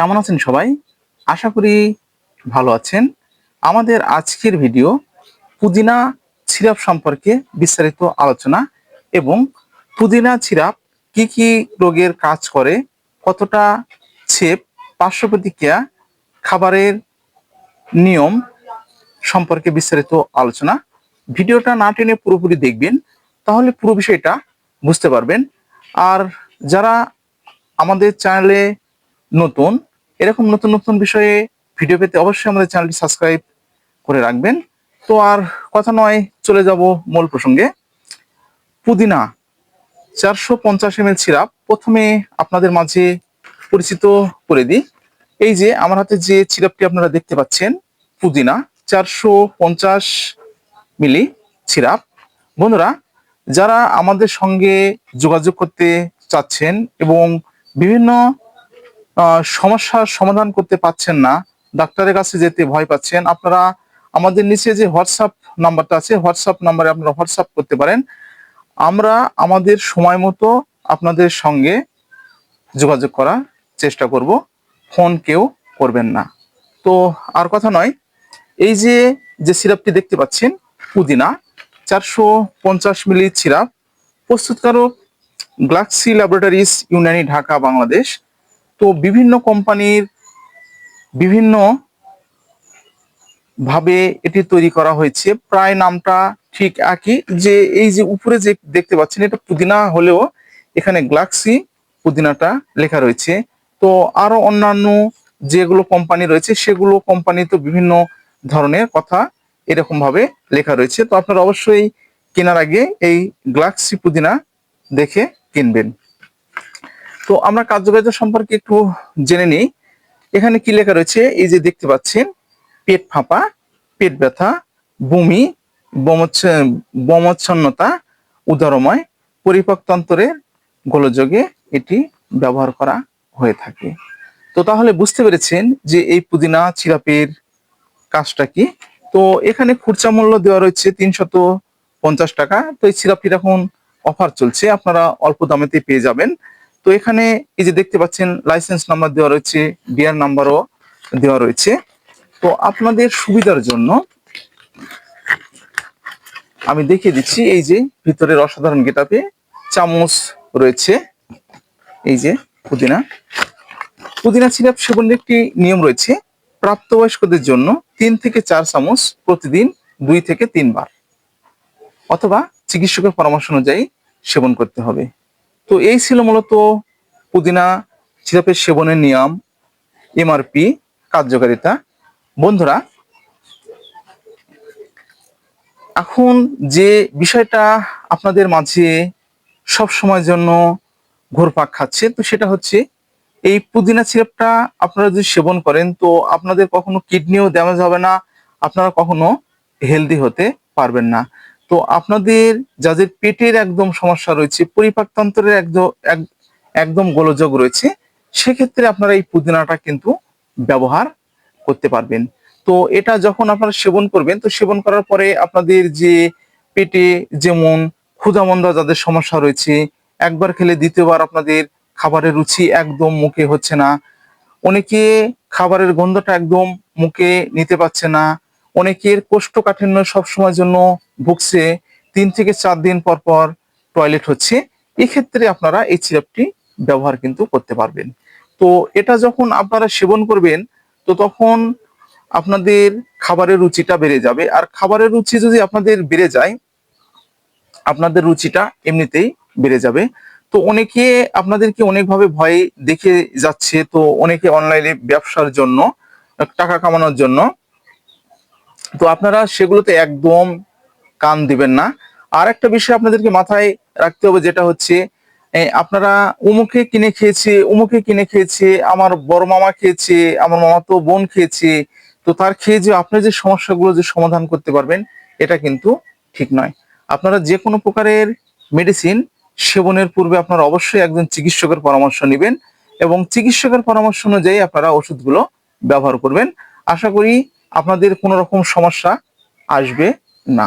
কেমন আছেন সবাই? আশা করি ভালো আছেন। আমাদের আজকের ভিডিও পুদিনা সিরাপ সম্পর্কে বিস্তারিত আলোচনা এবং পুদিনা সিরাপ কি কি রোগের কাজ করে, কতটা ছেপ পার্শ্ব প্রতিক্রিয়া খাবারের নিয়ম সম্পর্কে বিস্তারিত আলোচনা। ভিডিওটা না টেনে পুরোপুরি দেখবেন, তাহলে পুরো বিষয়টা বুঝতে পারবেন। আর যারা আমাদের চ্যানেলে নতুন এরকম নতুন নতুন বিষয়ে ভিডিও পেতে অবশ্যই আমাদের চ্যানেলটি সাবস্ক্রাইব করে রাখবেন। তো আর কথা নয়, চলে যাব মূল প্রসঙ্গে। পুদিনা, চারশো পঞ্চাশ এম সিরাপ প্রথমে আপনাদের মাঝে পরিচিত করে দিই। এই যে আমার হাতে যে সিরাপটি আপনারা দেখতে পাচ্ছেন, পুদিনা, চারশো পঞ্চাশ মিলি সিরাপ। বন্ধুরা, যারা আমাদের সঙ্গে যোগাযোগ করতে চাচ্ছেন এবং বিভিন্ন সমস্যার সমাধান করতে পাচ্ছেন না, ডাক্তারের কাছে যেতে ভয় পাচ্ছেন। আপনারা আমাদের নিচে যে হোয়াটসঅ্যাপ নাম্বারটা আছে হোয়াটসঅ্যাপ নাম্বারে আপনারা হোয়াটসঅ্যাপ করতে পারেন। আমরা আমাদের সময় মতো আপনাদের সঙ্গে যোগাযোগ করার চেষ্টা করব। ফোন কেউ করবেন না। তো আর কথা নয়, এই যে যে সিরাপটি দেখতে পাচ্ছেন, পুদিনা, চারশো পঞ্চাশ মিলি সিরাপ, প্রস্তুতকারক গ্লাক্সি ল্যাবরেটরিজ ইউনানি, ঢাকা, বাংলাদেশ। তো বিভিন্ন কোম্পানির বিভিন্ন ভাবে এটি তৈরি করা হয়েছে। প্রায় নামটা ঠিক একই। যে এই যে উপরে যে দেখতে পাচ্ছেন, এটা পুদিনা হলেও এখানে গ্লাক্সি পুদিনাটা লেখা রয়েছে। তো আরও অন্যান্য যেগুলো কোম্পানি রয়েছে, সেগুলো কোম্পানি তো বিভিন্ন ধরনের কথা এরকম ভাবে লেখা রয়েছে। তো আপনারা অবশ্যই কেনার আগে এই গ্লাক্সি পুদিনা দেখে কিনবেন। তো আমরা কার্যকারিতা সম্পর্কে একটু জেনে নিই। এখানে কি লেখা রয়েছে? এই যে দেখতে পাচ্ছেন, পেট ফাঁপা, পেট ব্যথা, বমি, বমচ্ছ- বমচ্ছন্নতা, উদরময় পরিপাকতন্ত্রের গোলযোগে এটি ব্যবহার করা হয়ে থাকে। তো তাহলে বুঝতে পেরেছেন যে এই পুদিনা সিরাপের কাজটা কি? তো এখানে খুচরা মূল্য দেওয়া রয়েছে তিনশত পঞ্চাশ টাকা। তো এই সিরাপটির এখন অফার চলছে। আপনারা অল্প দামেতে পেয়ে যাবেন। তো এখানে এই যে দেখতে পাচ্ছেন লাইসেন্স নাম্বার দেওয়া রয়েছে বিয়ার নাম্বারও দেওয়া রয়েছে। তো আপনাদের সুবিধার জন্য আমি দেখিয়ে দিচ্ছি, এই যে ভিতরের অসাধারণ গেটাপে চামচ রয়েছে। এই যে পুদিনা। পুদিনা সিরাপ সেবনের একটি নিয়ম রয়েছে, প্রাপ্তবয়স্কদের জন্য তিন থেকে চার চামচ প্রতিদিন, দুই থেকে তিনবার। অথবা চিকিৎসকের পরামর্শ অনুযায়ী সেবন করতে হবে। তো এই ছিল মূলত পুদিনা সিরাপের সেবনের নিয়ম এমআরপি কার্যকারিতা। বন্ধুরা, এখন যে বিষয়টা আপনাদের মাঝে সব সময়ের জন্য ঘুরপাক খাচ্ছে, তো সেটা হচ্ছে এই পুদিনা সিরাপটা আপনারা যদি সেবন করেন, তো আপনাদের কখনো কিডনিও ড্যামেজ হবে না, আপনারা কখনো হেলদি হতে পারবেন না। তো আপনাদের যাদের পেটের একদম সমস্যা রয়েছে, পরিপাকতন্ত্রের একদম, এক- একদম গোলযোগ রয়েছে, সেক্ষেত্রে আপনারা এই পুদিনাটা কিন্তু ব্যবহার করতে পারবেন। তো এটা যখন আপনারা সেবন করবেন, তো সেবন করার পরে আপনাদের যে পেটে যেমন ক্ষুধামন্দা যাদের সমস্যা রয়েছে, একবার খেলে দ্বিতীয়বার আপনাদের খাবারের রুচি একদম মুখে হচ্ছে না। অনেকে খাবারের গন্ধটা একদম মুখে নিতে পারছে না। অনেকের কোষ্ঠকাঠিন্য সবসময়ের জন্য ভুগছে, তিন থেকে চার দিন পর পর টয়লেট হচ্ছে, এক্ষেত্রে আপনারা এই সিরাপটি ব্যবহার কিন্তু করতে পারবেন। তো এটা যখন আপনারা সেবন করবেন, তো তখন আপনাদের খাবারের রুচিটা বেড়ে যাবে। আর খাবারের রুচি যদি আপনাদের বেড়ে যায়, আপনাদের রুচিটা এমনিতেই বেড়ে যাবে। তো অনেকে আপনাদেরকে অনেকভাবে ভয় দেখে যাচ্ছে, তো অনেকে অনলাইনে ব্যবসার জন্য, টাকা কামানোর জন্য। তো আপনারা সেগুলোতে একদম কান দিবেন না। আর একটা বিষয় আপনাদেরকে মাথায় রাখতে হবে যেটা হচ্ছে আপনারা উমুকে কিনে খেয়েছে, উমুকে কিনে খেয়েছে, আমার বড় মামা খেয়েছে, আমার মামা তো বোন খেয়েছে, তো তার খেয়ে যে আপনার যে সমস্যাগুলো যে সমাধান করতে পারবেন, এটা কিন্তু ঠিক নয়। আপনারা যে কোনো প্রকারের মেডিসিন সেবনের পূর্বে আপনারা অবশ্যই একজন চিকিৎসকের পরামর্শ নেবেন এবং চিকিৎসকের পরামর্শ অনুযায়ী আপনারা ওষুধগুলো ব্যবহার করবেন। আশা করি আপনাদের কোনো রকম সমস্যা আসবে না।